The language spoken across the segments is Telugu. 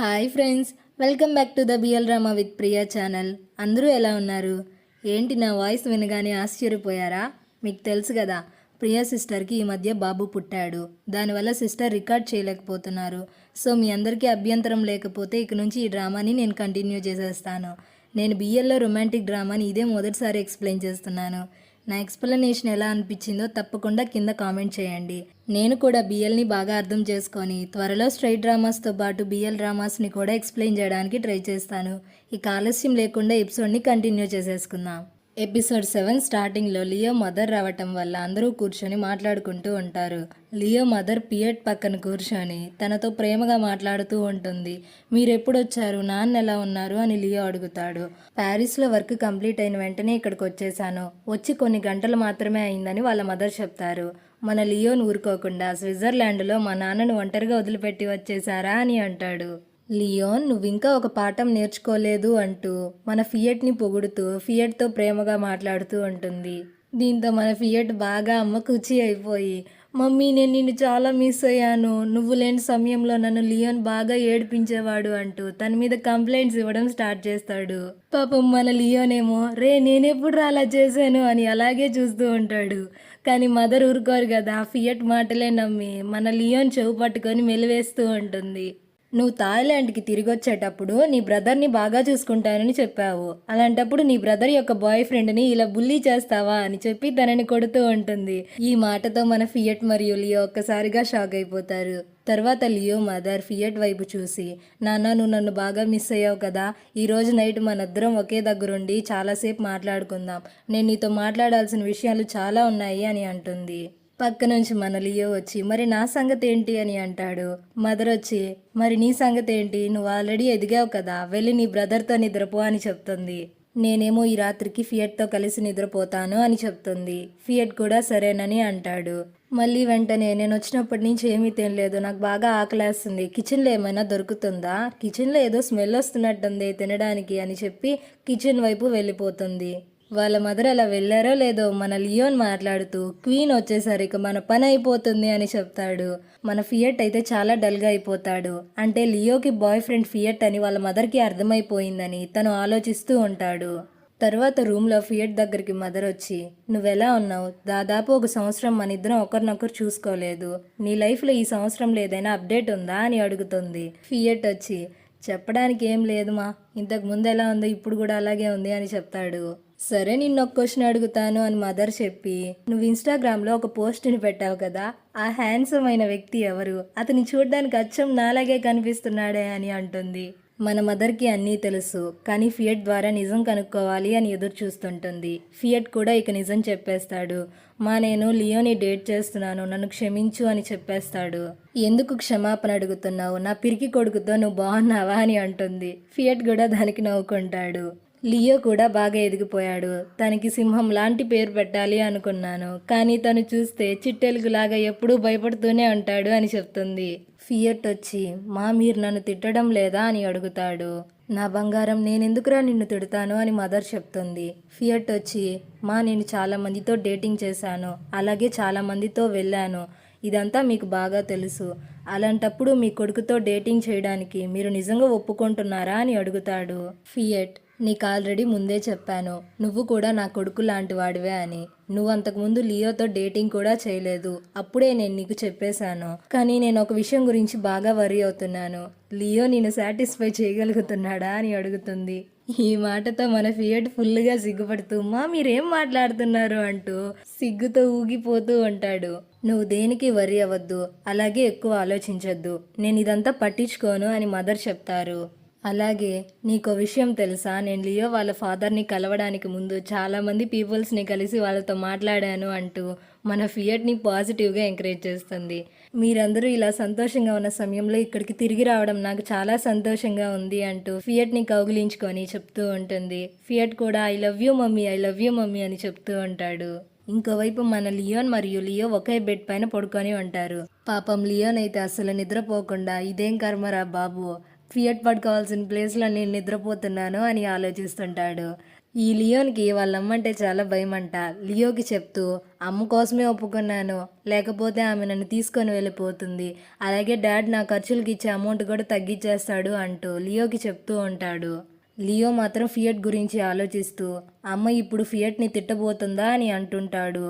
Hi friends welcome back to the BL drama with Priya channel. అందరూ ఎలా ఉన్నారు? ఏంటి నా వాయిస్ వినగానే ఆశ్చర్యపోయారా? మీకు తెలుసు కదా ప్రియా సిస్టర్కి ఈ మధ్య బాబు పుట్టాడు. దానివల్ల సిస్టర్ రికార్డ్ చేయలేకపోతున్నారు. సో మీ అందరికీ అభ్యంతరం లేకపోతే ఇక నుంచి ఈ డ్రామాని నేను కంటిన్యూ చేసేస్తాను. నేను బిఎల్లో రొమాంటిక్ డ్రామాని ఇదే మొదటిసారి ఎక్స్ప్లెయిన్ చేస్తున్నాను. నా ఎక్స్ప్లెనేషన్ ఎలా అనిపించిందో తప్పకుండా కింద కామెంట్ చేయండి. నేను కూడా బిఎల్ని బాగా అర్థం చేసుకొని త్వరలో స్ట్రైట్ డ్రామాస్తో పాటు బిఎల్ డ్రామాస్ని కూడా ఎక్స్ప్లెయిన్ చేయడానికి ట్రై చేస్తాను. ఇక ఆలస్యం లేకుండా ఎపిసోడ్ని కంటిన్యూ చేసేసుకుందాం. ఎపిసోడ్ సెవెన్ స్టార్టింగ్లో లియో మదర్ రావటం వల్ల అందరూ కూర్చొని మాట్లాడుకుంటూ ఉంటారు. లియో మదర్ పియట్ పక్కన కూర్చొని తనతో ప్రేమగా మాట్లాడుతూ ఉంటుంది. మీరెప్పుడు వచ్చారు నాన్న ఎలా ఉన్నారు? అని లియో అడుగుతాడు. ప్యారిస్లో వర్క్ కంప్లీట్ అయిన వెంటనే ఇక్కడికి వచ్చేసాను వచ్చి కొన్ని గంటలు మాత్రమే అయిందని వాళ్ళ మదర్ చెప్తారు. మన లియోను ఊరుకోకుండా స్విట్జర్లాండ్లో మా నాన్నను ఒంటరిగా వదిలిపెట్టి వచ్చేసారా అని అంటాడు. లియోన్ నువ్వు ఇంకా ఒక పాఠం నేర్చుకోలేదు అంటూ మన ఫియట్ని పొగుడుతూ ఫియట్తో ప్రేమగా మాట్లాడుతూ ఉంటుంది దీంతో మన ఫియట్ బాగా అమ్మ కుచి అయిపోయి మమ్మీ నేను నిన్ను చాలా మిస్ అయ్యాను. నువ్వు లేని సమయంలో నన్ను లియోన్ బాగా ఏడిపించేవాడు అంటూ తన మీద కంప్లైంట్స్ ఇవ్వడం స్టార్ట్ చేస్తాడు. పాపం మన లియోనేమో రే నేనెప్పుడు అలా చేశాను అని అలాగే చూస్తూ ఉంటాడు. కానీ మదర్ ఊరుకోరు కదా ఫియట్ మాటలే నమ్మి మన లియోన్ చెవు పట్టుకొని మెలివేస్తూ ఉంటుంది. నువ్వు థాయిలాండ్కి తిరిగి వచ్చేటప్పుడు నీ బ్రదర్ని బాగా చూసుకుంటానని చెప్పావు. అలాంటప్పుడు నీ బ్రదర్ యొక్క బాయ్ ఫ్రెండ్ని ఇలా బుల్లీ చేస్తావా అని చెప్పి తనని కొడుతూ ఉంటుంది. ఈ మాటతో మన ఫియట్ మరియు లియో ఒక్కసారిగా షాక్ అయిపోతారు. తర్వాత లియో మదర్ ఫియట్ వైపు చూసి నాన్న నువ్వు నన్ను బాగా మిస్ అయ్యావు కదా. ఈరోజు నైట్ మనిద్దరం ఒకే దగ్గరుండి చాలాసేపు మాట్లాడుకుందాం. నేను నీతో మాట్లాడాల్సిన విషయాలు చాలా ఉన్నాయి అని అంటుంది. పక్క నుంచి మన లియో వచ్చి మరి నా సంగతి ఏంటి అని అంటాడు. మదర్ వచ్చి మరి నీ సంగతి ఏంటి నువ్వు ఆల్రెడీ ఎదిగావు కదా వెళ్ళి నీ బ్రదర్తో నిద్రపో అని చెప్తుంది. నేనేమో ఈ రాత్రికి ఫియట్తో కలిసి నిద్రపోతాను అని చెప్తుంది. ఫియట్ కూడా సరేనని అంటాడు. మళ్ళీ వెంటనే నేను వచ్చినప్పటి నుంచి ఏమీ తినలేదు నాకు బాగా ఆకలేస్తుంది కిచెన్లో ఏమైనా దొరుకుతుందా? కిచెన్లో ఏదో స్మెల్ వస్తున్నట్టుంది తినడానికి అని చెప్పి కిచెన్ వైపు వెళ్ళిపోతుంది. వాళ్ళ మదర్ అలా వెళ్ళారో లేదో మన లియోన్ మాట్లాడుతూ క్వీన్ వచ్చేసరికి మన పని అయిపోతుంది అని చెప్తాడు. మన ఫియట్ అయితే చాలా డల్గా అయిపోతాడు. అంటే లియోకి బాయ్ ఫ్రెండ్ ఫియట్ అని వాళ్ళ మదర్కి అర్థమైపోయిందని తను ఆలోచిస్తూ ఉంటాడు. తర్వాత రూమ్లో ఫియట్ దగ్గరికి మదర్ వచ్చి నువ్వెలా ఉన్నావు? దాదాపు ఒక సంవత్సరం మన ఇద్దరం ఒకరినొకరు చూసుకోలేదు. నీ లైఫ్లో ఈ సంవత్సరంలో ఏదైనా అప్డేట్ ఉందా? అని అడుగుతుంది. ఫియట్ వచ్చి చెప్పడానికి ఏం లేదు మా. ఇంతకు ముందు ఎలా ఉందో ఇప్పుడు కూడా అలాగే ఉంది అని చెప్తాడు. సరే నిన్న ఒక క్వశ్చన్ అడుగుతాను అని మదర్ చెప్పి నువ్వు ఇన్స్టాగ్రామ్లో ఒక పోస్ట్ని పెట్టావు కదా ఆ హ్యాండ్సమ్ అయిన వ్యక్తి ఎవరు? అతని చూడ్డానికి అచ్చం నాలాగే కనిపిస్తున్నాడే అని అంటుంది. మన మదర్కి అన్నీ తెలుసు కానీ ఫియట్ ద్వారా నిజం కనుక్కోవాలి అని ఎదురు చూస్తుంటుంది. ఫియట్ కూడా ఇక నిజం చెప్పేస్తాడు. మా నేను లియోని డేట్ చేస్తున్నాను నన్ను క్షమించు అని చెప్పేస్తాడు. ఎందుకు క్షమాపణ అడుగుతున్నావు? నా పిరికి కొడుకుతో నువ్వు బాగున్నావా అని అంటుంది. ఫియట్ కూడా దానికి నవ్వుకుంటాడు. లియో కూడా బాగా ఎదిగిపోయాడు. తనకి సింహం లాంటి పేరు పెట్టాలి అనుకున్నాను. కానీ తను చూస్తే చిట్టెలుగులాగా ఎప్పుడూ భయపడుతూనే ఉంటాడు అని చెప్తుంది. ఫియట్ వచ్చి మా మీరు నన్ను తిట్టడం లేదా? అని అడుగుతాడు. నా బంగారం నేనెందుకురా నిన్ను తిడతాను? అని మదర్ చెప్తుంది. ఫియట్ వచ్చి మా నేను చాలా మందితో డేటింగ్ చేశాను. అలాగే చాలా మందితో వెళ్ళాను. ఇదంతా మీకు బాగా తెలుసు. అలాంటప్పుడు మీ కొడుకుతో డేటింగ్ చేయడానికి మీరు నిజంగా ఒప్పుకుంటున్నారా? అని అడుగుతాడు ఫియట్. నీకు ఆల్రెడీ ముందే చెప్పాను. నువ్వు కూడా నా కొడుకు లాంటి వాడివే అని. నువ్వు అంతకుముందు లియోతో డేటింగ్ కూడా చేయలేదు. అప్పుడే నేను నీకు చెప్పేశాను. కానీ నేను ఒక విషయం గురించి బాగా వరి అవుతున్నాను. లియో నిన్ను సాటిస్ఫై చేయగలుగుతున్నాడా అని అడుగుతుంది. ఈ మాటతో మన ఫియట్ ఫుల్గా సిగ్గుపడుతూ మా మీరేం మాట్లాడుతున్నారు? అంటూ సిగ్గుతో ఊగిపోతూ ఉంటాడు. నువ్వు దేనికి వరి అవ్వద్దు. అలాగే ఎక్కువ ఆలోచించొద్దు. నేను ఇదంతా పట్టించుకోను అని మదర్ చెప్తారు. అలాగే నీకో విషయం తెలుసా? నేను లియో వాళ్ళ ఫాదర్ని కలవడానికి ముందు చాలామంది పీపుల్స్ని కలిసి వాళ్ళతో మాట్లాడాను అంటూ మన ఫియట్ని పాజిటివ్గా ఎంకరేజ్ చేస్తుంది. మీరందరూ ఇలా సంతోషంగా ఉన్న సమయంలో ఇక్కడికి తిరిగి రావడం నాకు చాలా సంతోషంగా ఉంది అంటూ ఫియట్ని కౌగిలించుకొని చెప్తూ ఉంటుంది. ఫియట్ కూడా I love you mummy I love you mummy అని చెప్తూ ఉంటాడు. ఇంకోవైపు మన లియోన్ మరియు లియో ఒకే బెడ్ పైన పడుకొని ఉంటారు. పాపం లియోన్ అయితే అసలు నిద్రపోకుండా ఇదేం కర్మరా బాబు? ఫియట్ పడుకోవాల్సిన ప్లేస్లో నేను నిద్రపోతున్నాను అని ఆలోచిస్తుంటాడు. ఈ లియోన్కి వాళ్ళమ్మ అంటే చాలా అంట లియోకి చెప్తూ అమ్మ కోసమే ఒప్పుకున్నాను. లేకపోతే ఆమె నన్ను తీసుకొని వెళ్ళిపోతుంది. అలాగే డాడ్ నా ఖర్చులకి ఇచ్చే అమౌంట్ కూడా తగ్గించేస్తాడు అంటూ లియోకి చెప్తూ ఉంటాడు. లియో మాత్రం ఫియట్ గురించి ఆలోచిస్తూ అమ్మ ఇప్పుడు ఫియట్ని తిట్టబోతుందా? అని అంటుంటాడు.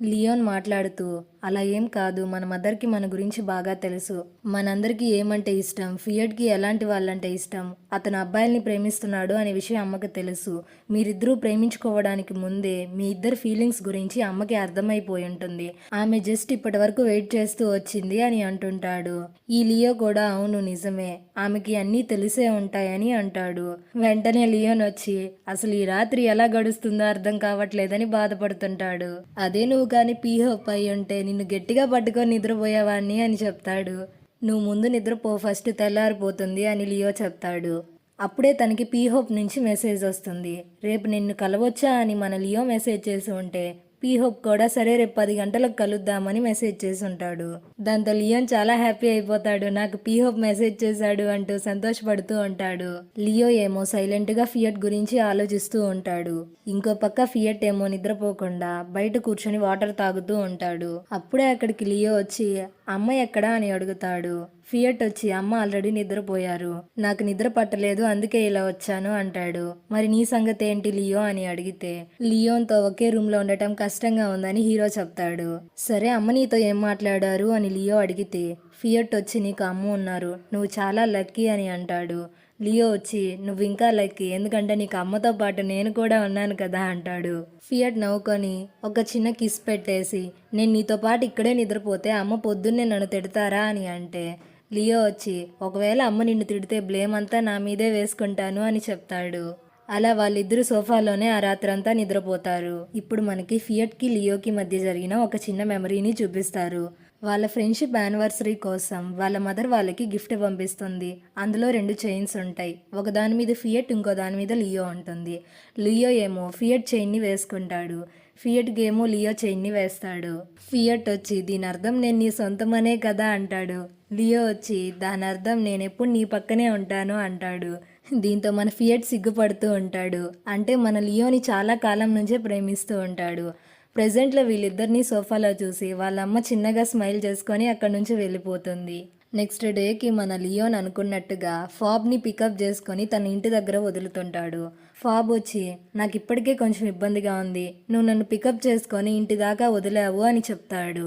లియోన్ మాట్లాడుతూ అలా ఏం కాదు మన మదర్కి మన గురించి బాగా తెలుసు. మనందరికీ ఏమంటే ఇష్టం? ఫియడ్కి ఎలాంటి వాళ్ళంటే ఇష్టం? అతను అబ్బాయిల్ని ప్రేమిస్తున్నాడు అనే విషయం అమ్మకు తెలుసు. మీరిద్దరూ ప్రేమించుకోవడానికి ముందే మీ ఇద్దరు ఫీలింగ్స్ గురించి అమ్మకి అర్థమైపోయి ఉంటుంది. ఆమె జస్ట్ ఇప్పటి వరకు వెయిట్ చేస్తూ వచ్చింది అని అంటుంటాడు. ఈ లియో కూడా అవును నిజమే. ఆమెకి అన్నీ తెలిసే ఉంటాయని అంటాడు. వెంటనే లియోన్ వచ్చి అసలు ఈ రాత్రి ఎలా గడుస్తుందో అర్థం కావట్లేదని బాధపడుతుంటాడు. అదే నువ్వు కానీ పీహోప్ అయి ఉంటే నిన్ను గట్టిగా పట్టుకొని నిద్రపోయేవాడిని అని చెప్తాడు. నువ్వు ముందు నిద్రపో ఫస్ట్ తెల్లారిపోతుంది అని లియో చెప్తాడు. అప్పుడే తనకి పీహోప్ నుంచి మెసేజ్ వస్తుంది. రేపు నిన్ను కలవచ్చా అని మన లియో మెసేజ్ చేసి ఉంటే పీహోప్ కూడా సరే రేపు పది గంటలకు కలుద్దామని మెసేజ్ చేసి ఉంటాడు దాంతో లియోన్ చాలా హ్యాపీ అయిపోతాడు. నాకు పీహోప్ మెసేజ్ చేశాడు అంటూ సంతోషపడుతూ ఉంటాడు. లియో ఏమో సైలెంట్గా ఫియట్ గురించి ఆలోచిస్తూ ఉంటాడు. ఇంకో పక్క ఫియట్ ఏమో నిద్రపోకుండా బయట కూర్చొని వాటర్ తాగుతూ ఉంటాడు. అప్పుడే అక్కడికి లియో వచ్చి అమ్మ ఎక్కడా? అని అడుగుతాడు. ఫియట్ వచ్చి అమ్మ ఆల్రెడీ నిద్రపోయారు. నాకు నిద్ర పట్టలేదు అందుకే ఇలా వచ్చాను అంటాడు. మరి నీ సంగతి ఏంటి లియో? అని అడిగితే లియోన్తో ఒకే రూమ్లో ఉండటం కష్టంగా ఉందని హీరో చెప్తాడు. సరే అమ్మ నీతో ఏం మాట్లాడారు? అని లియో అడిగితే ఫియట్ వచ్చి నీకు అమ్మ ఉన్నారు. నువ్వు చాలా లక్కీ అని అంటాడు. లియో వచ్చి నువ్వు ఇంకా లక్కీ ఎందుకంటే నీకు అమ్మతో పాటు నేను కూడా ఉన్నాను కదా అంటాడు. ఫియట్ నవ్వుకొని ఒక చిన్న కిస్ పెట్టేసి నేను నీతో పాటు ఇక్కడే నిద్రపోతే అమ్మ పొద్దున్నే నన్ను తిడతారా? అని అంటే లియో వచ్చి ఒకవేళ అమ్మ నిన్ను తిడితే బ్లేమ్ అంతా నా మీదే వేసుకుంటాను అని చెప్తాడు. అలా వాళ్ళిద్దరు సోఫాలోనే ఆ రాత్రంతా నిద్రపోతారు. ఇప్పుడు మనకి ఫియట్కి లియోకి మధ్య జరిగిన ఒక చిన్న మెమరీని చూపిస్తారు. వాళ్ళ ఫ్రెండ్షిప్ యానివర్సరీ కోసం వాళ్ళ మదర్ వాళ్ళకి గిఫ్ట్ పంపిస్తుంది. అందులో రెండు చైన్స్ ఉంటాయి. ఒక దాని మీద ఫియట్ ఇంకో దాని మీద లియో ఉంటుంది. లియో ఏమో ఫియట్ చైన్ని వేసుకుంటాడు. ఫియట్ గేమో లియో చైన్ని వేస్తాడు. ఫియట్ వచ్చి దీని అర్థం నేను నీ సొంతమనే కదా అంటాడు. లియో వచ్చి దాని అర్థం నేను ఎప్పుడు నీ పక్కనే ఉంటాను అంటాడు. దీంతో మన ఫియట్ సిగ్గుపడుతూ ఉంటాడు. అంటే మన లియోని చాలా కాలం నుంచే ప్రేమిస్తూ ఉంటాడు. ప్రెజెంట్లో వీళ్ళిద్దరిని సోఫాలో చూసి వాళ్ళమ్మ చిన్నగా స్మైల్ చేసుకొని అక్కడి నుంచి వెళ్ళిపోతుంది. నెక్స్ట్ డేకి మన లియోన్ అనుకున్నట్టుగా ఫాబ్ని పికప్ చేసుకొని తన ఇంటి దగ్గర వదులుతుంటాడు. ఫాబ్ వచ్చి నాకు ఇప్పటికే కొంచెం ఇబ్బందిగా ఉంది. నువ్వు నన్ను పికప్ చేసుకొని ఇంటి దాకా వదిలావు అని చెప్తాడు.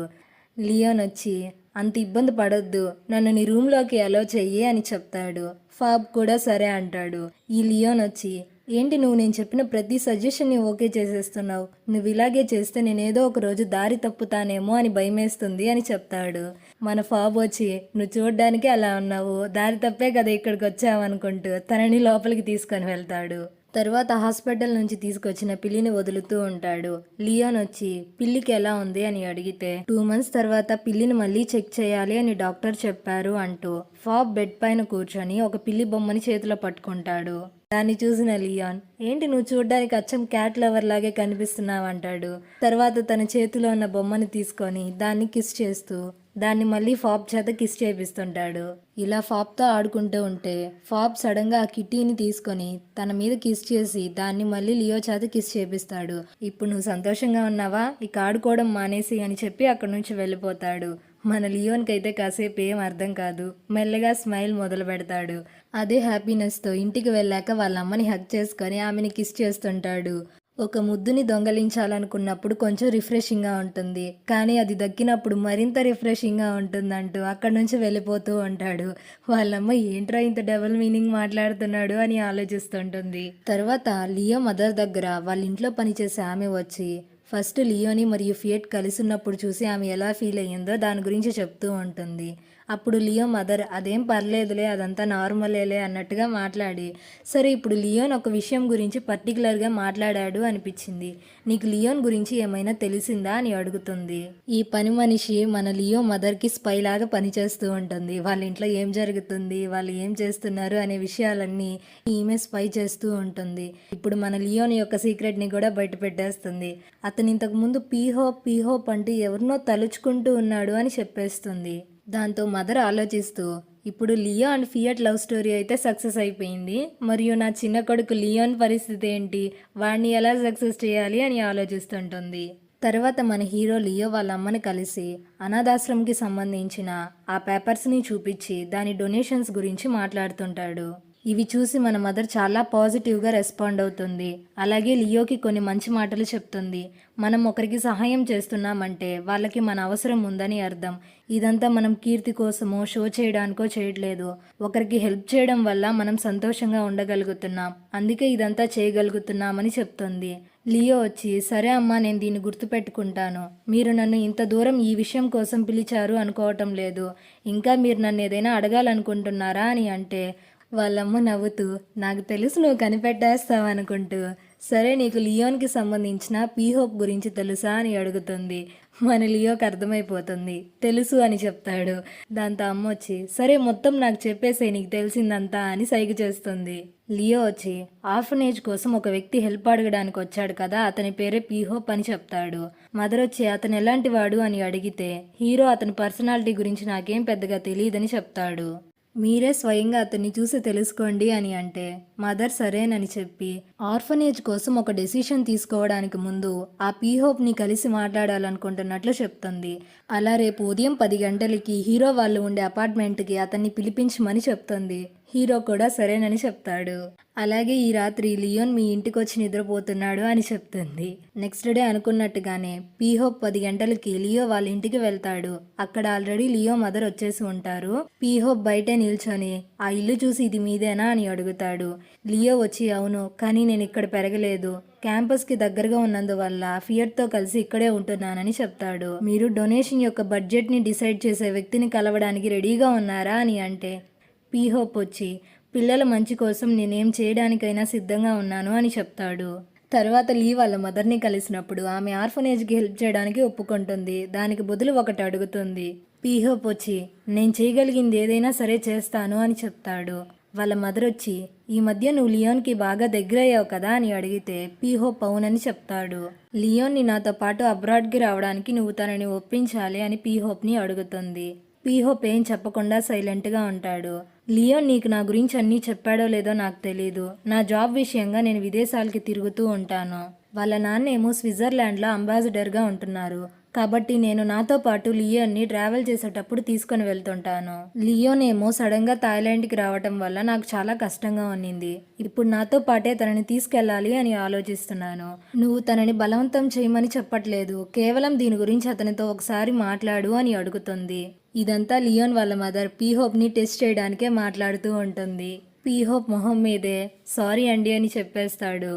లియోన్ వచ్చి అంత ఇబ్బంది పడొద్దు. నన్ను నీ రూమ్లోకి అలో చెయ్యి అని చెప్తాడు. ఫాబ్ కూడా సరే అంటాడు. ఈ లియోన్ వచ్చి ఏంటి నువ్వు నేను చెప్పిన ప్రతి సజెషన్ని ఓకే చేసేస్తున్నావు. నువ్వు ఇలాగే చేస్తే నేను ఏదో ఒక రోజు దారి తప్పుతానేమో అని భయమేస్తుంది అని చెప్తాడు. మన ఫాబ్ వచ్చి నువ్వు చూడ్డానికి అలా ఉన్నావు. దారి తప్పే కదా ఇక్కడికి వచ్చావనుకుంటూ తనని లోపలికి తీసుకొని వెళ్తాడు. తర్వాత హాస్పిటల్ నుంచి తీసుకొచ్చిన పిల్లిని వదులుతూ ఉంటాడు. లియోన్ వచ్చి పిల్లికి ఎలా ఉంది? అని అడిగితే టూ మంత్స్ తర్వాత పిల్లిని మళ్ళీ చెక్ చేయాలి అని డాక్టర్ చెప్పారు అంటూ ఫాబ్ బెడ్ పైన కూర్చొని ఒక పిల్లి బొమ్మని చేతిలో పట్టుకుంటాడు. దాన్ని చూసిన లియాన్ ఏంటి నువ్వు చూడ్డానికి అచ్చం క్యాట్ లవర్ లాగే కనిపిస్తున్నావు అంటాడు. తర్వాత తన చేతిలో ఉన్న బొమ్మని తీసుకొని దాన్ని కిస్ చేస్తూ దాన్ని మళ్ళీ ఫాప్ చేత కిస్ చేపిస్తుంటాడు. ఇలా ఫాప్తో ఆడుకుంటూ ఉంటే ఫాప్ సడన్గా ఆ కిట్టీని తీసుకొని తన మీద కిస్ చేసి దాన్ని మళ్ళీ లియో చేత కిస్ చేపిస్తాడు. ఇప్పుడు నువ్వు సంతోషంగా ఉన్నావా? ఇక ఆడుకోవడం మానేసి అని చెప్పి అక్కడి నుంచి వెళ్ళిపోతాడు. మన లియోన్కి అయితే కాసేపు ఏం అర్థం కాదు. మెల్లగా స్మైల్ మొదలు పెడతాడు. అదే హ్యాపీనెస్తో ఇంటికి వెళ్ళాక వాళ్ళ అమ్మని హక్ చేసుకొని ఆమెని కిస్ చేస్తుంటాడు. ఒక ముద్దుని దొంగలించాలనుకున్నప్పుడు కొంచెం రిఫ్రెషింగ్గా ఉంటుంది. కానీ అది దక్కినప్పుడు మరింత రిఫ్రెషింగ్గా ఉంటుందంటూ అక్కడి నుంచి వెళ్ళిపోతూ ఉంటాడు. వాళ్ళమ్మ ఏంట్రా ఇంత డబుల్ మీనింగ్ మాట్లాడుతున్నాడు? అని ఆలోచిస్తుంటుంది. తర్వాత లియో మదర్ దగ్గర వాళ్ళ ఇంట్లో పనిచేసే ఆమె వచ్చి ఫస్ట్ లియోని మరియు ఫియట్ కలిసి ఉన్నప్పుడు చూసి ఆమె ఎలా ఫీల్ అయ్యిందో దాని గురించి చెప్తూ ఉంటుంది. అప్పుడు లియో మదర్ అదేం పర్లేదులే అదంతా నార్మలేలే అన్నట్టుగా మాట్లాడి సరే ఇప్పుడు లియోన్ ఒక విషయం గురించి పర్టికులర్గా మాట్లాడాడు అనిపించింది. నీకు లియోన్ గురించి ఏమైనా తెలిసిందా? అని అడుగుతుంది. ఈ పని మనిషి మన లియో మదర్కి స్పై లాగా పనిచేస్తూ ఉంటుంది. వాళ్ళ ఇంట్లో ఏం జరుగుతుంది వాళ్ళు ఏం చేస్తున్నారు అనే విషయాలన్నీ ఈమె స్పై చేస్తూ ఉంటుంది. ఇప్పుడు మన లియోన్ యొక్క సీక్రెట్ని కూడా బయట పెట్టేస్తుంది. అతను ఇంతకుముందు పీహోప్ పీహోప్ అంటూ ఎవరినో తలుచుకుంటూ ఉన్నాడు అని చెప్పేస్తుంది. దాంతో మదర్ ఆలోచిస్తూ ఇప్పుడు Leo and Fiat love story అయితే సక్సెస్ అయిపోయింది. మరియు నా చిన్న కొడుకు లియోన్ పరిస్థితి ఏంటి? వాడిని ఎలా సక్సెస్ చేయాలి? అని ఆలోచిస్తుంటుంది. తర్వాత మన హీరో లియో వాళ్ళ అమ్మని కలిసి అనాథాశ్రమంకి సంబంధించిన ఆ పేపర్స్ని చూపించి దాని డొనేషన్స్ గురించి మాట్లాడుతుంటాడు. ఇవి చూసి మన మదర్ చాలా పాజిటివ్గా రెస్పాండ్ అవుతుంది. అలాగే లియోకి కొన్ని మంచి మాటలు చెప్తుంది. మనం ఒకరికి సహాయం చేస్తున్నామంటే వాళ్ళకి మన అవసరం ఉందని అర్థం. ఇదంతా మనం కీర్తి కోసమో షో చేయడానికో చేయట్లేదు. ఒకరికి హెల్ప్ చేయడం వల్ల మనం సంతోషంగా ఉండగలుగుతున్నాం. అందుకే ఇదంతా చేయగలుగుతున్నామని చెప్తుంది. లియో వచ్చి సరే అమ్మా నేను దీన్ని గుర్తుపెట్టుకుంటాను. మీరు నన్ను ఇంత దూరం ఈ విషయం కోసం పిలిచారు అనుకోవటం లేదు. ఇంకా మీరు నన్ను ఏదైనా అడగాలనుకుంటున్నారా? అని అంటే వాళ్ళమ్మ నవ్వుతూ నాకు తెలుసు నువ్వు కనిపెట్టేస్తావు అనుకుంటూ సరే నీకు లియోన్కి సంబంధించిన పీహోప్ గురించి తెలుసా? అని అడుగుతుంది. మన లియోకి అర్థమైపోతుంది. తెలుసు అని చెప్తాడు. దాంతో అమ్మ వచ్చి సరే మొత్తం నాకు చెప్పేసే నీకు తెలిసిందంతా అని సైగ చేస్తుంది. లియో వచ్చి ఆర్ఫనేజ్ కోసం ఒక వ్యక్తి హెల్ప్ అడగడానికి వచ్చాడు కదా అతని పేరే పీహోప్ అని చెప్తాడు. మదర్ వచ్చి అతను ఎలాంటి వాడు? అని అడిగితే హీరో అతని పర్సనాలిటీ గురించి నాకేం పెద్దగా తెలియదని చెప్తాడు. మీరే స్వయంగా అతన్ని చూసి తెలుసుకోండి అని అంటే మదర్ సరేనని చెప్పి ఆర్ఫనేజ్ కోసం ఒక డెసిషన్ తీసుకోవడానికి ముందు ఆ పీహోప్ని కలిసి మాట్లాడాలనుకుంటున్నట్లు చెప్తుంది. అలా రేపు ఉదయం పది గంటలకి హీరో వాళ్ళు ఉండే అపార్ట్మెంట్కి అతన్ని పిలిపించమని చెప్తుంది. హీరో కూడా సరేనని చెప్తాడు. అలాగే ఈ రాత్రి లియోన్ మీ ఇంటికి వచ్చి నిద్రపోతున్నాడు అని చెప్తుంది. నెక్స్ట్ డే అనుకున్నట్టుగానే పీహోప్ పది గంటలకి లియో వాళ్ళ ఇంటికి వెళ్తాడు. అక్కడ ఆల్రెడీ లియో మదర్ వచ్చేసి ఉంటారు. పీహోప్ బయటే నిల్చొని ఆ ఇల్లు చూసి ఇది మీదేనా? అని అడుగుతాడు. లియో వచ్చి అవును కానీ నేను ఇక్కడ పెరగలేదు. క్యాంపస్కి దగ్గరగా ఉన్నందువల్ల ఫియట్తో కలిసి ఇక్కడే ఉంటున్నానని చెప్తాడు. మీరు డొనేషన్ యొక్క బడ్జెట్ని డిసైడ్ చేసే వ్యక్తిని కలవడానికి రెడీగా ఉన్నారా అని అంటే పీహోప్ వచ్చి పిల్లల మంచి కోసం నేనేం చేయడానికైనా సిద్ధంగా ఉన్నాను అని చెప్తాడు. తర్వాత లీ వాళ్ళ మదర్ని కలిసినప్పుడు ఆమె ఆర్ఫనేజ్కి హెల్ప్ చేయడానికి ఒప్పుకుంటుంది. దానికి బదులు ఒకటి అడుగుతుంది. పీహోప్ వచ్చి నేను చేయగలిగింది ఏదైనా సరే చేస్తాను అని చెప్తాడు. వాళ్ళ మదర్ వచ్చి ఈ మధ్య నువ్వు లియోన్కి బాగా దగ్గరయ్యావు కదా అని అడిగితే పిహో పౌన్ అని చెప్తాడు. లియోన్ని నాతో పాటు అబ్రాడ్కి రావడానికి నువ్వు తనని ఒప్పించాలి అని పీహోప్ని అడుగుతుంది. పీహోప్ ఏం చెప్పకుండా సైలెంట్గా ఉంటాడు. లియోన్ నీకు నా గురించి అన్నీ చెప్పాడో లేదో నాకు తెలీదు. నా జాబ్ విషయంగా నేను విదేశాలకి తిరుగుతూ ఉంటాను. వాళ్ళ నాన్నేమో స్విట్జర్లాండ్లో అంబాసిడర్గా ఉంటున్నారు. కాబట్టి నేను నాతో పాటు లియోన్ని ట్రావెల్ చేసేటప్పుడు తీసుకొని వెళ్తుంటాను. లియోనేమో సడన్గా థాయిలాండ్కి రావటం వల్ల నాకు చాలా కష్టంగా ఉన్నింది. ఇప్పుడు నాతో పాటే తనని తీసుకెళ్ళాలి అని ఆలోచిస్తున్నాను. నువ్వు తనని బలవంతం చేయమని చెప్పట్లేదు. కేవలం దీని గురించి అతనితో ఒకసారి మాట్లాడు అని అడుగుతుంది. ఇదంతా లియోన్ వాళ్ళ మదర్ పీహోప్ని టెస్ట్ చేయడానికే మాట్లాడుతూ ఉంటుంది. పీహోప్ మొహం మీదే సారీ అండి అని చెప్పేస్తాడు.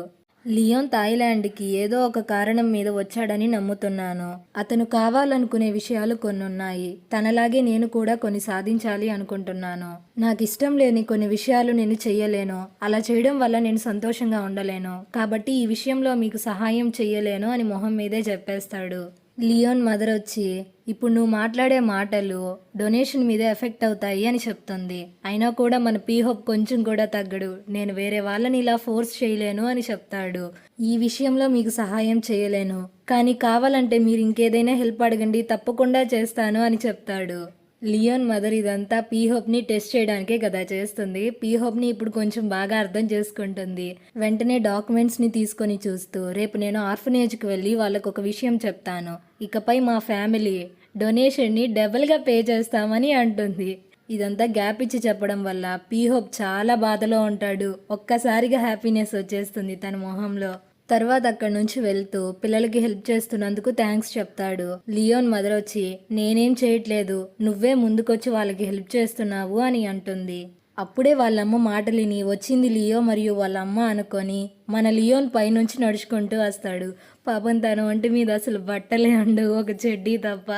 లియోన్ థాయిలాండ్కి ఏదో ఒక కారణం మీద వచ్చాడని నమ్ముతున్నాను. అతను కావాలనుకునే విషయాలు కొన్ని ఉన్నాయి తనలాగే నేను కూడా కొన్ని సాధించాలి అనుకుంటున్నాను. నాకు ఇష్టం లేని కొన్ని విషయాలు నేను చెయ్యలేను. అలా చేయడం వల్ల నేను సంతోషంగా ఉండలేను. కాబట్టి ఈ విషయంలో మీకు సహాయం చెయ్యలేను అని మొహం మీదే చెప్పేస్తాడు. లియోన్ మదర్ వచ్చి ఇప్పుడు నువ్వు మాట్లాడే మాటలు డొనేషన్ మీద ఎఫెక్ట్ అవుతాయి అని చెప్తుంది. అయినా కూడా మన పీహోప్ కొంచెం కూడా తగ్గడు. నేను వేరే వాళ్ళని ఇలా ఫోర్స్ చేయలేను అని చెప్తాడు. ఈ విషయంలో మీకు సహాయం చేయలేను. కానీ కావాలంటే మీరు ఇంకేదైనా హెల్ప్ అడగండి తప్పకుండా చేస్తాను అని చెప్తాడు. లియోన్ మదర్ ఇదంతా పీహోప్ని టెస్ట్ చేయడానికే కదా చేస్తుంది. పీహోప్ని ఇప్పుడు కొంచెం బాగా అర్థం చేసుకుంటుంది. వెంటనే డాక్యుమెంట్స్ని తీసుకొని చూస్తూ రేపు నేను ఆర్ఫనేజ్కి వెళ్ళి వాళ్ళకు ఒక విషయం చెప్తాను. ఇకపై మా ఫ్యామిలీ డొనేషన్ని డబుల్గా పే చేస్తామని అంటుంది. ఇదంతా గ్యాప్ ఇచ్చి చెప్పడం వల్ల పీహోప్ చాలా బాధలో ఉంటాడు. ఒక్కసారిగా హ్యాపీనెస్ వచ్చేస్తుంది తన మొహంలో. తర్వాత అక్కడి నుంచి వెళ్తూ పిల్లలకి హెల్ప్ చేస్తున్నందుకు థ్యాంక్స్ చెప్తాడు. లియోన్ మదర్ వచ్చి నేనేం చేయట్లేదు నువ్వే ముందుకొచ్చి వాళ్ళకి హెల్ప్ చేస్తున్నావు అని అంటుంది. అప్పుడే వాళ్ళమ్మ మాటలిని వచ్చింది లియో మరియు వాళ్ళ అమ్మ అనుకొని మన లియోన్ పైనుంచి నడుచుకుంటూ వస్తాడు. పాపం తన ఒంటి మీద అసలు బట్టలే ఉండవు ఒక చెడ్డీ తప్ప.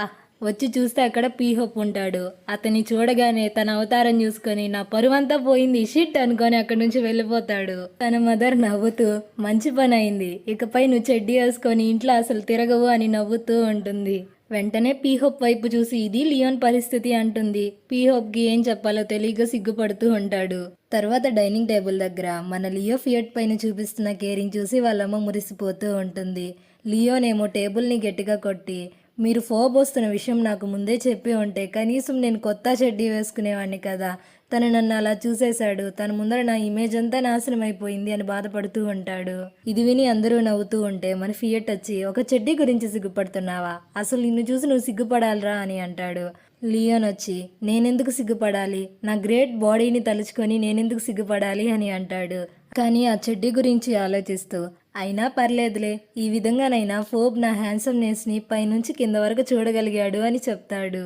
వచ్చి చూస్తే అక్కడ పీహోప్ ఉంటాడు. అతన్ని చూడగానే తన అవతారం చూసుకొని నా పరువంతా పోయింది షిట్ అనుకొని అక్కడి నుంచి వెళ్ళిపోతాడు. తన మదర్ నవ్వుతూ మంచి పని అయింది. ఇకపై నువ్వు చెడ్డీ వేసుకొని ఇంట్లో అసలు తిరగవు అని నవ్వుతూ ఉంటుంది. వెంటనే పీహోప్ వైపు చూసి ఇది లియోన్ పరిస్థితి అంటుంది. పీహోప్కి ఏం చెప్పాలో తెలియక సిగ్గుపడుతూ ఉంటాడు. తర్వాత డైనింగ్ టేబుల్ దగ్గర మన లియో ఫియట్ పైన చూపిస్తున్న కేరింగ్ చూసి వాళ్ళమ్మ మురిసిపోతూ ఉంటుంది. లియోనేమో టేబుల్ని గట్టిగా కొట్టి మీరు ఫోబ్ వస్తున్న విషయం నాకు ముందే చెప్పి ఉంటే కనీసం నేను కొత్త చెడ్డీ వేసుకునేవాడిని కదా. తను నన్ను అలా చూసేశాడు. తన ముందర నా ఇమేజ్ అంతా నాశనం అయిపోయింది అని బాధపడుతూ ఉంటాడు. ఇది విని అందరూ నవ్వుతూ ఉంటే మన ఫియట్ వచ్చి ఒక చెడ్డీ గురించి సిగ్గుపడుతున్నావా? అసలు నిన్ను చూసి నువ్వు సిగ్గుపడాలిరా? అని అంటాడు. లియోన్ వచ్చి నేనెందుకు సిగ్గుపడాలి? నా గ్రేట్ బాడీని తలుచుకొని నేనెందుకు సిగ్గుపడాలి? అని అంటాడు. కానీ ఆ చెడ్డీ గురించి ఆలోచిస్తూ అయినా పర్లేదులే ఈ విధంగానైనా ఫోబ్ నా హ్యాండ్సమ్నెస్ని పైనుంచి కింద వరకు చూడగలిగాడు అని చెప్తాడు.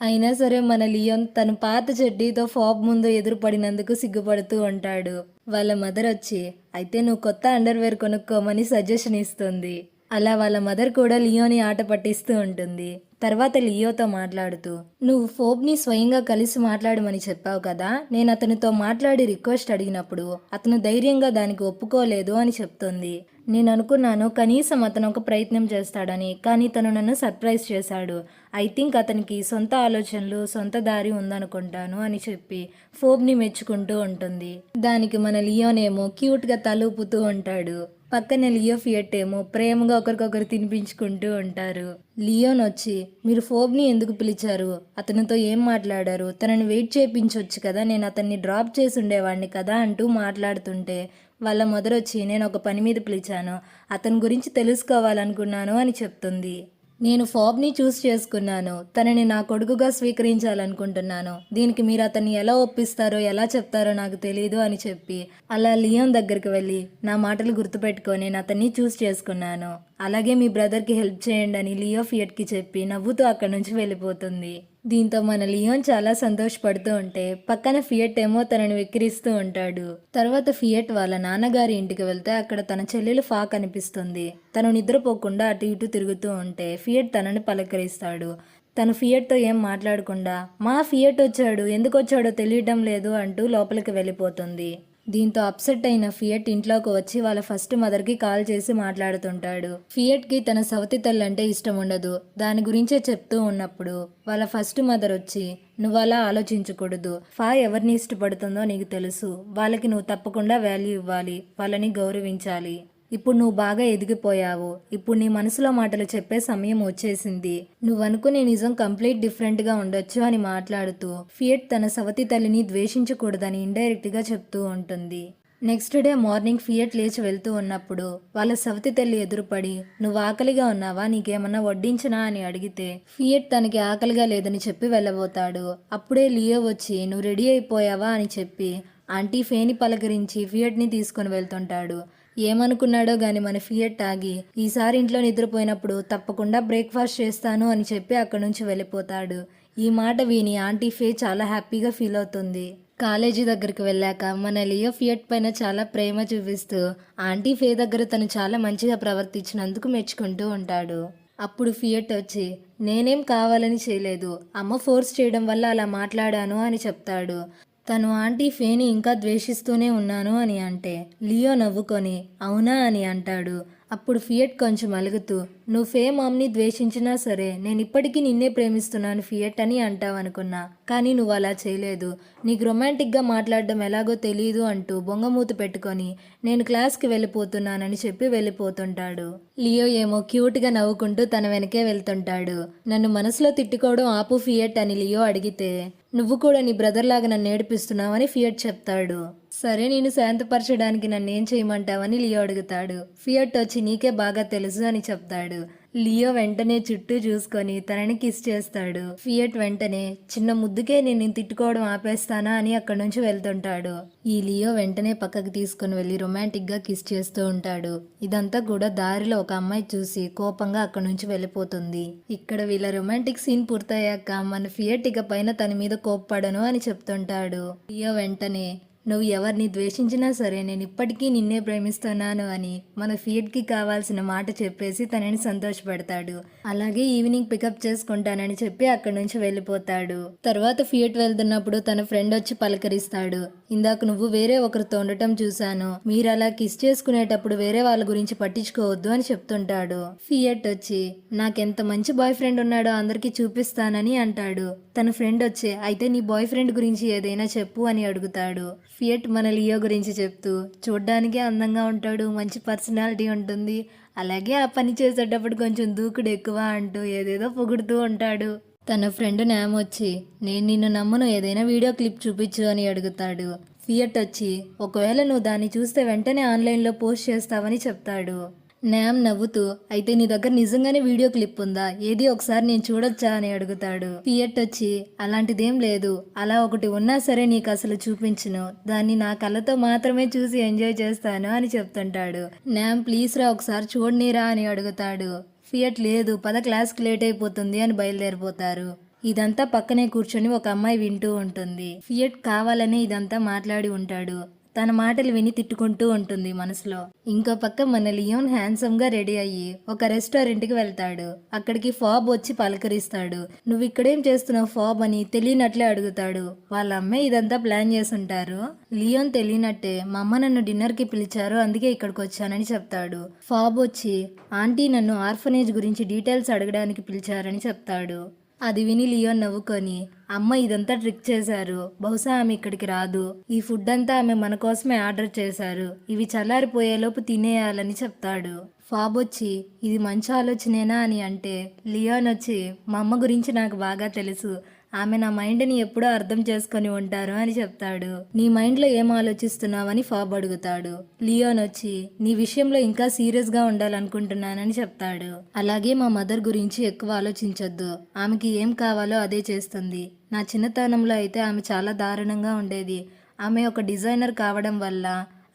అయినా సరే మన లియోన్ తన పాత చెడ్డీతో ఫాబ్ ముందు ఎదురుపడినందుకు సిగ్గుపడుతూ ఉంటాడు. వాళ్ళ మదర్ వచ్చి అయితే నువ్వు కొత్త అండర్వేర్ కొనుక్కోమని సజెషన్ ఇస్తుంది. అలా వాళ్ళ మదర్ కూడా లియోని ఆట పట్టిస్తూ ఉంటుంది. తర్వాత లియోతో మాట్లాడుతూ నువ్వు ఫోబ్ని స్వయంగా కలిసి మాట్లాడమని చెప్పావు కదా? నేను అతనితో మాట్లాడి రిక్వెస్ట్ అడిగినప్పుడు అతను ధైర్యంగా దానికి ఒప్పుకోలేదు అని చెప్తుంది. నేను అనుకున్నాను కనీసం అతను ఒక ప్రయత్నం చేస్తాడని కానీ తను నన్ను సర్ప్రైజ్ చేశాడు. ఐ థింక్ అతనికి సొంత ఆలోచనలు సొంత దారి ఉందనుకుంటాను అని చెప్పి ఫోబ్ని మెచ్చుకుంటూ ఉంటుంది. దానికి మన లియోనేమో క్యూట్గా తలూపుతూ ఉంటాడు. పక్కనే లియో ఫియట్ ఏమో ప్రేమగా ఒకరికొకరు తినిపించుకుంటూ ఉంటారు. లియోన్ వచ్చి మీరు ఫోబ్ని ఎందుకు పిలిచారు? అతనితో ఏం మాట్లాడారు? తనని వెయిట్ చేయించవచ్చు కదా నేను అతన్ని డ్రాప్ చేసి ఉండేవాడిని కదా అంటూ మాట్లాడుతుంటే వాళ్ళ మొదలొచ్చి నేను ఒక పని మీద పిలిచాను. అతని గురించి తెలుసుకోవాలనుకున్నాను అని చెప్తుంది. నేను ఫాబ్ని చూస్ చేసుకున్నాను. తనని నా కొడుకుగా స్వీకరించాలనుకుంటున్నాను. దీనికి మీరు అతన్ని ఎలా ఒప్పిస్తారో ఎలా చెప్తారో నాకు తెలియదు అని చెప్పి అలా లియోన్ దగ్గరికి వెళ్ళి నా మాటలు గుర్తుపెట్టుకొని నేను అతన్ని చూస్ చేసుకున్నాను. అలాగే మీ బ్రదర్కి హెల్ప్ చేయండి అని లియో ఫియట్కి చెప్పి నవ్వుతూ అక్కడి నుంచి వెళ్ళిపోతుంది. దీంతో మన లియోన్ చాలా సంతోషపడుతూ ఉంటే పక్కన ఫియట్ ఏమో తనని వెక్కిరిస్తూ ఉంటాడు. తర్వాత ఫియట్ వాళ్ళ నాన్నగారి ఇంటికి వెళ్తే అక్కడ తన చెల్లెలు ఫా కనిపిస్తుంది తను నిద్రపోకుండా అటు ఇటు తిరుగుతూ ఉంటే ఫియట్ తనని పలకరిస్తాడు. తను ఫియట్తో ఏం మాట్లాడకుండా మా ఫియట్ వచ్చాడు ఎందుకు వచ్చాడో తెలియటం లేదు అంటూ లోపలికి వెళ్ళిపోతుంది. దీంతో అప్సెట్ అయిన ఫియట్ ఇంట్లోకి వచ్చి వాళ్ళ ఫస్ట్ మదర్కి కాల్ చేసి మాట్లాడుతుంటాడు. ఫియట్కి తన సవతి తల్లి అంటే ఇష్టం ఉండదు. దాని గురించే చెప్తూ ఉన్నప్పుడు వాళ్ళ ఫస్ట్ మదర్ వచ్చి నువ్వు అలా ఆలోచించకూడదు. ఫా ఎవరిని ఇష్టపడుతుందో నీకు తెలుసు. వాళ్ళకి నువ్వు తప్పకుండా వాల్యూ ఇవ్వాలి. వాళ్ళని గౌరవించాలి. ఇప్పుడు నువ్వు బాగా ఎదిగిపోయావు. ఇప్పుడు నీ మనసులో మాటలు చెప్పే సమయం వచ్చేసింది. నువ్వు అనుకునే నిజం కంప్లీట్ డిఫరెంట్గా ఉండొచ్చు అని మాట్లాడుతూ ఫియట్ తన సవతి తల్లిని ద్వేషించకూడదని ఇండైరెక్ట్గా చెప్తూ ఉంటుంది. నెక్స్ట్ డే మార్నింగ్ ఫియట్ లేచి వెళ్తూ ఉన్నప్పుడు వాళ్ళ సవతి తల్లి ఎదురుపడి నువ్వు ఆకలిగా ఉన్నావా? నీకేమన్నా వడ్డించినా? అని అడిగితే ఫియట్ తనకి ఆకలిగా లేదని చెప్పి వెళ్ళబోతాడు. అప్పుడే లియో వచ్చి నువ్వు రెడీ అయిపోయావా? అని చెప్పి ఆంటీ ఫేని పలకరించి ఫియట్ని తీసుకొని వెళ్తుంటాడు. ఏమనుకున్నాడో గాని మన ఫియట్ ఆగి ఈసారి ఇంట్లో నిద్రపోయినప్పుడు తప్పకుండా బ్రేక్ఫాస్ట్ చేస్తాను అని చెప్పి అక్కడి నుంచి వెళ్ళిపోతాడు. ఈ మాట విని ఆంటీ ఫే చాలా హ్యాపీగా ఫీల్ అవుతుంది. కాలేజీ దగ్గరికి వెళ్ళాక మన లియో ఫియట్ పైన చాలా ప్రేమ చూపిస్తూ ఆంటీ ఫే దగ్గర తను చాలా మంచిగా ప్రవర్తించినందుకు మెచ్చుకుంటూ ఉంటాడు. అప్పుడు ఫియట్ వచ్చి నేనేం కావాలని చేయలేదు అమ్మ ఫోర్స్ చేయడం వల్ల అలా మాట్లాడాను అని చెప్తాడు. తను ఆంటీ ఫేని ఇంకా ద్వేషిస్తూనే ఉన్నాను అని అంటే లియో నవ్వుకొని అవునా అని అంటాడు. అప్పుడు ఫియట్ కొంచెం అలుగుతూ నువ్వు ఫే మామ్ని ద్వేషించినా సరే నేను ఇప్పటికీ నిన్నే ప్రేమిస్తున్నాను ఫియట్ అని అంటావు అనుకున్నా కానీ నువ్వు అలా చేయలేదు. నీకు రొమాంటిక్గా మాట్లాడడం ఎలాగో తెలియదు అంటూ బొంగమూతి పెట్టుకొని నేను క్లాస్కి వెళ్ళిపోతున్నానని చెప్పి వెళ్ళిపోతుంటాడు. లియో ఏమో క్యూట్గా నవ్వుకుంటూ తన వెనకే వెళ్తుంటాడు. నన్ను మనసులో తిట్టుకోవడం ఆపు ఫియట్ అని లియో అడిగితే నువ్వు కూడా నీ బ్రదర్ లాగా నన్ను ఏడిపిస్తున్నావని ఫియట్ చెప్తాడు. సరే నేను శాంతపరచడానికి నన్ను ఏం చేయమంటావని లియో అడుగుతాడు. ఫియట్ వచ్చి నీకే బాగా తెలుసు అని చెప్తాడు. లియో వెంటనే చుట్టూ చూసుకొని తనని కిస్ చేస్తాడు. ఫియట్ వెంటనే చిన్న ముద్దుకే నేను తిట్టుకోవడం ఆపేస్తానా? అని అక్కడి నుంచి వెళ్తుంటాడు. ఈ లియో వెంటనే పక్కకి తీసుకుని వెళ్ళి రొమాంటిక్గా కిస్ చేస్తూ ఉంటాడు. ఇదంతా కూడా దారిలో ఒక అమ్మాయి చూసి కోపంగా అక్కడి నుంచి వెళ్ళిపోతుంది. ఇక్కడ వీళ్ళ రొమాంటిక్ సీన్ పూర్తయ్యాక మన ఫియట్ ఇక పైన తన మీద కోప్పడను అని చెప్తుంటాడు. లియో వెంటనే నువ్వు ఎవరిని ద్వేషించినా సరే నేను ఇప్పటికీ నిన్నే ప్రేమిస్తున్నాను అని మన ఫియట్కి కావాల్సిన మాట చెప్పేసి తనని సంతోషపెడతాడు. అలాగే ఈవినింగ్ పికప్ చేసుకుంటానని చెప్పి అక్కడి నుంచి వెళ్ళిపోతాడు. తర్వాత ఫియట్ వెళ్తున్నప్పుడు తన ఫ్రెండ్ వచ్చి పలకరిస్తాడు. ఇందాక నువ్వు వేరే ఒకరితో ఉండటం చూశాను. మీరు అలా కిస్ చేసుకునేటప్పుడు వేరే వాళ్ళ గురించి పట్టించుకోవద్దు అని చెప్తుంటాడు. ఫియట్ వచ్చి నాకెంత మంచి బాయ్ ఫ్రెండ్ ఉన్నాడో అందరికీ చూపిస్తానని అంటాడు. తన ఫ్రెండ్ వచ్చే అయితే నీ బాయ్ ఫ్రెండ్ గురించి ఏదైనా చెప్పు అని అడుగుతాడు. ఫియట్ మన లియో గురించి చెప్తూ చూడ్డానికి అందంగా ఉంటాడు మంచి పర్సనాలిటీ ఉంటుంది. అలాగే ఆ పని చేసేటప్పుడు కొంచెం దూకుడు ఎక్కువ అంటూ ఏదేదో పొగుడుతూ ఉంటాడు. తన ఫ్రెండ్ నేమ్ వచ్చి నేను నిన్ను నమ్మను ఏదైనా వీడియో క్లిప్ చూపించు అని అడుగుతాడు. ఫియట్ వచ్చి ఒకవేళ నువ్వు దాన్ని చూస్తే వెంటనే ఆన్లైన్లో పోస్ట్ చేస్తావని చెప్తాడు. నామ్ నవ్వుతూ అయితే నీ దగ్గర నిజంగానే వీడియో క్లిప్ ఉందా? ఏది ఒకసారి నేను చూడొచ్చా? అని అడుగుతాడు. పియట్ వచ్చి అలాంటిదేం లేదు. అలా ఒకటి ఉన్నా సరే నీకు అసలు చూపించును. దాన్ని నా కళ్ళతో మాత్రమే చూసి ఎంజాయ్ చేస్తాను అని చెప్తుంటాడు. నామ్ ప్లీజ్ రా ఒకసారి చూడనీరా అని అడుగుతాడు. ఫియట్ లేదు పద క్లాస్కి లేట్ అయిపోతుంది అని బయలుదేరిపోతారు. ఇదంతా పక్కనే కూర్చొని ఒక అమ్మాయి వింటూ ఉంటుంది. ఫియట్ కావాలని ఇదంతా మాట్లాడి ఉంటాడు. తన మాటలు విని తిట్టుకుంటూ ఉంటుంది మనసులో. ఇంకో పక్క మన లియోన్ హ్యాండ్సమ్గా రెడీ అయ్యి ఒక రెస్టారెంట్కి వెళ్తాడు. అక్కడికి ఫాబ్ వచ్చి పలకరిస్తాడు. నువ్వు ఇక్కడేం చేస్తున్నావు ఫాబ్? అని తెలియనట్లే అడుగుతాడు. వాళ్ళ అమ్మాయి ఇదంతా ప్లాన్ చేసుంటారు లియోన్ తెలియనట్టే మా అమ్మ నన్ను డిన్నర్కి పిలిచారు అందుకే ఇక్కడికి వచ్చానని చెప్తాడు. ఫాబ్ వచ్చి ఆంటీ నన్ను ఆర్ఫనేజ్ గురించి డీటెయిల్స్ అడగడానికి పిలిచారని చెప్తాడు. అది విని లియోన్ నవ్వుకొని అమ్మ ఇదంతా ట్రిక్ చేశారు. బహుశా ఆమె ఇక్కడికి రాదు. ఈ ఫుడ్ అంతా ఆమె మన కోసమే ఆర్డర్ చేశారు. ఇవి చల్లారిపోయేలోపు తినేయాలని చెప్తాడు. ఫాబ్ వచ్చి ఇది మంచి ఆలోచనేనా? అని అంటే లియోన్ వచ్చి మా అమ్మ గురించి నాకు బాగా తెలుసు. ఆమె నా మైండ్ని ఎప్పుడో అర్థం చేసుకొని ఉంటారు అని చెప్తాడు. నీ మైండ్లో ఏం ఆలోచిస్తున్నావని ఫాబ్ అడుగుతాడు. లియోన్ వచ్చి నీ విషయంలో ఇంకా సీరియస్గా ఉండాలనుకుంటున్నానని చెప్తాడు. అలాగే మా మదర్ గురించి ఎక్కువ ఆలోచించొద్దు. ఆమెకి ఏం కావాలో అదే చేస్తుంది. నా చిన్నతనంలో అయితే ఆమె చాలా దారుణంగా ఉండేది. ఆమె ఒక డిజైనర్ కావడం వల్ల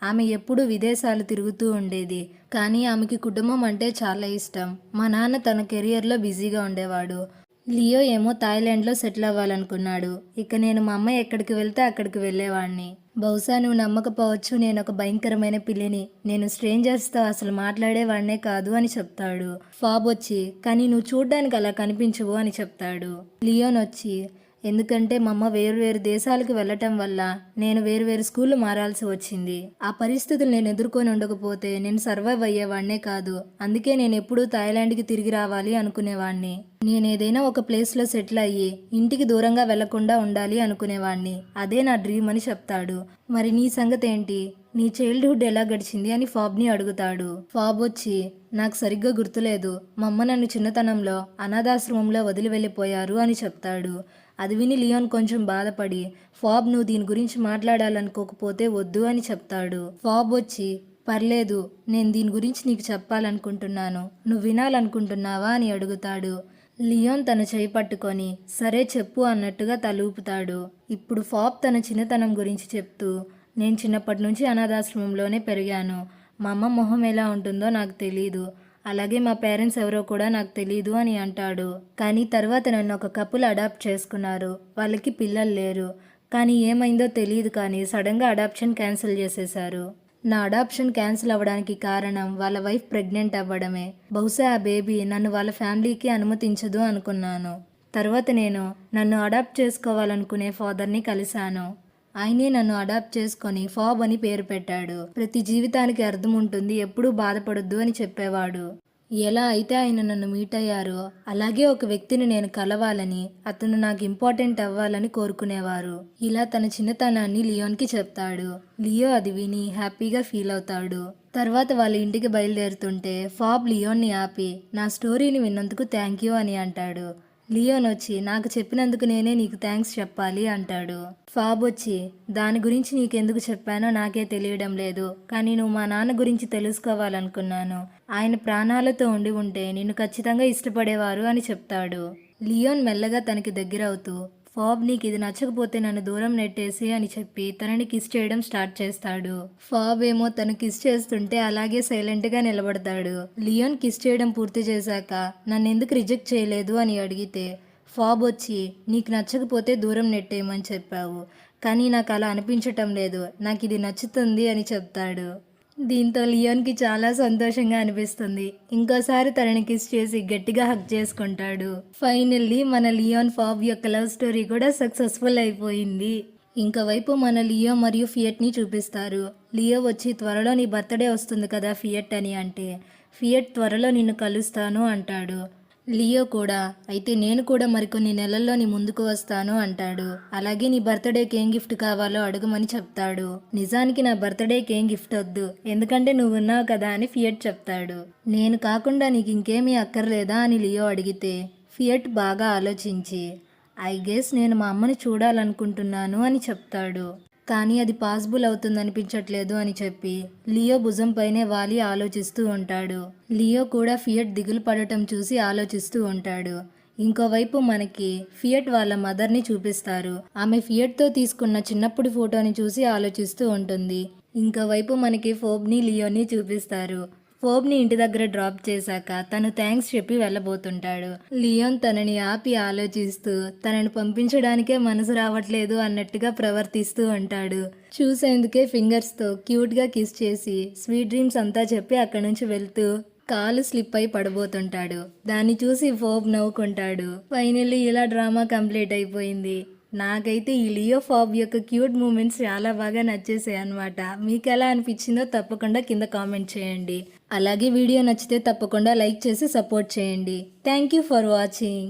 ఆమె ఎప్పుడూ విదేశాలు తిరుగుతూ ఉండేది. కానీ ఆమెకి కుటుంబం అంటే చాలా ఇష్టం. మా నాన్న తన కెరియర్లో బిజీగా ఉండేవాడు. లియో ఏమో థాయిలాండ్లో సెటిల్ అవ్వాలనుకున్నాడు. ఇక నేను మా అమ్మ ఎక్కడికి వెళ్తే అక్కడికి వెళ్ళేవాడిని బహుశా నువ్వు నమ్మకపోవచ్చు నేను ఒక భయంకరమైన పిల్లిని. నేను స్ట్రేంజర్స్తో అసలు మాట్లాడేవాడినే కాదు అని చెప్తాడు. ఫాబ్ వచ్చి కానీ నువ్వు చూడ్డానికి అలా కనిపించవు అని చెప్తాడు. లియోన్ వచ్చి ఎందుకంటే మా అమ్మ వేరు వేరు దేశాలకు వెళ్ళటం వల్ల నేను వేరువేరు స్కూల్ స్కూళ్ళు మారాల్సి వచ్చింది. ఆ పరిస్థితులు నేను ఎదుర్కొని ఉండకపోతే నేను సర్వైవ్ అయ్యేవాడినే కాదు. అందుకే నేను ఎప్పుడూ థాయిలాండ్కి తిరిగి రావాలి అనుకునేవాడిని. నేను ఏదైనా ఒక ప్లేస్లో సెటిల్ అయ్యి ఇంటికి దూరంగా వెళ్ళకుండా ఉండాలి అనుకునేవాడిని. అదే నా డ్రీమ్ అని చెప్తాడు. మరి నీ సంగతి ఏంటి? నీ చైల్డ్హుడ్ ఎలా గడిచింది అని ఫాబ్ని అడుగుతాడు. ఫాబ్ వచ్చి నాకు సరిగ్గా గుర్తులేదు. మా అమ్మ నన్ను చిన్నతనంలో అనాథాశ్రమంలో వదిలి వెళ్ళిపోయారు అని చెప్తాడు. అది విని లియోన్ కొంచెం బాధపడి ఫాబ్ నువ్వు దీని గురించి మాట్లాడాలనుకోకపోతే వద్దు అని చెప్తాడు. ఫాబ్ వచ్చి పర్లేదు నేను దీని గురించి నీకు చెప్పాలనుకుంటున్నాను. నువ్వు వినాలనుకుంటున్నావా అని అడుగుతాడు. లియోన్ తన చేయి పట్టుకొని సరే చెప్పు అన్నట్టుగా తలూపుతాడు. ఇప్పుడు ఫాబ్ తన చిన్నతనం గురించి చెప్తూ నేను చిన్నప్పటి నుంచి అనాథాశ్రమంలోనే పెరిగాను. మా అమ్మ మొహం ఎలా ఉంటుందో నాకు తెలియదు అలాగే మా పేరెంట్స్ ఎవరో కూడా నాకు తెలియదు అని అంటాడు. కానీ తర్వాత నన్ను ఒక కపుల్ అడాప్ట్ చేసుకున్నారు. వాళ్ళకి పిల్లలు లేరు. కానీ ఏమైందో తెలియదు కానీ సడన్గా అడాప్షన్ క్యాన్సిల్ చేసేశారు. నా అడాప్షన్ క్యాన్సిల్ అవ్వడానికి కారణం వాళ్ళ వైఫ్ ప్రెగ్నెంట్ అవ్వడమే. బహుశా ఆ బేబీ నన్ను వాళ్ళ ఫ్యామిలీకి అనుమతించదు అనుకున్నాను. తర్వాత నేను నన్ను అడాప్ట్ చేసుకోవాలనుకునే ఫాదర్ని కలిశాను. ఆయనే నన్ను అడాప్ట్ చేసుకొని ఫాబ్ అని పేరు పెట్టాడు. ప్రతి జీవితానికి అర్థం ఉంటుంది ఎప్పుడూ బాధపడొద్దు అని చెప్పేవాడు. ఎలా అయితే ఆయన నన్ను మీట్ అయ్యారో అలాగే ఒక వ్యక్తిని నేను కలవాలని అతను నాకు ఇంపార్టెంట్ అవ్వాలని కోరుకునేవారు. ఇలా తన చిన్నతనాన్ని లియోన్కి చెప్తాడు. లియో అది విని హ్యాపీగా ఫీల్ అవుతాడు. తర్వాత వాళ్ళ ఇంటికి బయలుదేరుతుంటే ఫాబ్ లియోన్ని ఆపి నా స్టోరీని విన్నందుకు థ్యాంక్ యూ అని అంటాడు. లియోన్ వచ్చి నాకు చెప్పినందుకు నేనే నీకు థ్యాంక్స్ చెప్పాలి అంటాడు. ఫాబ్ వచ్చి దాని గురించి నీకెందుకు చెప్పానో నాకే తెలియడం లేదు కానీ నువ్వు మా నాన్న గురించి తెలుసుకోవాలనుకున్నాను. ఆయన ప్రాణాలతో ఉండి ఉంటే నిన్ను ఖచ్చితంగా ఇష్టపడేవారు అని చెప్తాడు. లియోన్ మెల్లగా తనకి దగ్గరవుతూ ఫాబ్ నీకు ఇది నచ్చకపోతే నన్ను దూరం నెట్టేసి అని చెప్పి తనని కిస్ చేయడం స్టార్ట్ చేస్తాడు. ఫాబ్ ఏమో తను కిస్ చేస్తుంటే అలాగే సైలెంట్గా నిలబడతాడు. లియోన్ కిస్ చేయడం పూర్తి చేశాక నన్ను ఎందుకు రిజెక్ట్ చేయలేదు అని అడిగితే ఫాబ్ వచ్చి నీకు నచ్చకపోతే దూరం నెట్టేయమని చెప్పావు. కానీ నాకు అలా అనిపించటం లేదు. నాకు ఇది నచ్చుతుంది అని చెప్తాడు. దీంతో లియోన్కి చాలా సంతోషంగా అనిపిస్తుంది. ఇంకోసారి తనని కిస్ చేసి గట్టిగా హక్ చేసుకుంటాడు. ఫైనల్లీ మన లియోన్ ఫాబ్ యొక్క లవ్ స్టోరీ కూడా సక్సెస్ఫుల్ అయిపోయింది. ఇంకోవైపు మన లియో మరియు ఫియట్ని చూపిస్తారు. లియో వచ్చి త్వరలో నీ బర్త్డే వస్తుంది కదా ఫియట్ అని అంటే ఫియట్ త్వరలో నిన్ను కలుస్తాను అంటాడు. లియో కూడా అయితే నేను కూడా మరికొన్ని నెలల్లో నీ ముందుకు వస్తాను అంటాడు. అలాగే నీ బర్త్డేకి ఏం గిఫ్ట్ కావాలో అడగమని చెప్తాడు. నిజానికి నా బర్త్డేకి ఏం గిఫ్ట్ వద్దు. ఎందుకంటే నువ్వు ఉన్నావు కదా అని ఫియట్ చెప్తాడు. నేను కాకుండా నీకు ఇంకేమీ అక్కర్లేదా అని లియో అడిగితే ఫియట్ బాగా ఆలోచించి ఐ గెస్ నేను మా అమ్మని చూడాలనుకుంటున్నాను అని చెప్తాడు. కానీ అది పాసిబుల్ అవుతుందనిపించట్లేదు అని చెప్పి లియో భుజంపైనే వాలి ఆలోచిస్తూ ఉంటాడు. లియో కూడా ఫియట్ దిగులు పడటం చూసి ఆలోచిస్తూ ఉంటాడు. ఇంకోవైపు మనకి ఫియట్ వాళ్ళ మదర్ని చూపిస్తారు. ఆమె ఫియట్తో తీసుకున్న చిన్నప్పుడు ఫోటోని చూసి ఆలోచిస్తూ ఉంటుంది. ఇంకోవైపు మనకి ఫోబ్ని లియోని చూపిస్తారు. ఫోబ్ని ఇంటి దగ్గర డ్రాప్ చేశాక తను థ్యాంక్స్ చెప్పి వెళ్ళబోతుంటాడు. లియోన్ తనని ఆపి ఆలోచిస్తూ తనని పంపించడానికే మనసు రావట్లేదు అన్నట్టుగా ప్రవర్తిస్తూ ఉంటాడు. చూసేందుకే ఫింగర్స్తో క్యూట్గా కిస్ చేసి స్వీట్ డ్రీమ్స్ అంతా చెప్పి అక్కడి నుంచి వెళ్తూ కాలు స్లిప్ అయి పడబోతుంటాడు. దాన్ని చూసి ఫోబ్ నవ్వుకుంటాడు. ఫైనల్లీ ఇలా డ్రామా కంప్లీట్ అయిపోయింది. నాకైతే ఈ లియో ఫాబ్ యొక్క క్యూట్ మూమెంట్స్ చాలా బాగా నచ్చేసాయి అనమాట మీకు ఎలా అనిపించిందో తప్పకుండా కింద కామెంట్ చేయండి. అలాగే వీడియో నచ్చితే తప్పకుండా లైక్ చేసి సపోర్ట్ చేయండి. Thank you for watching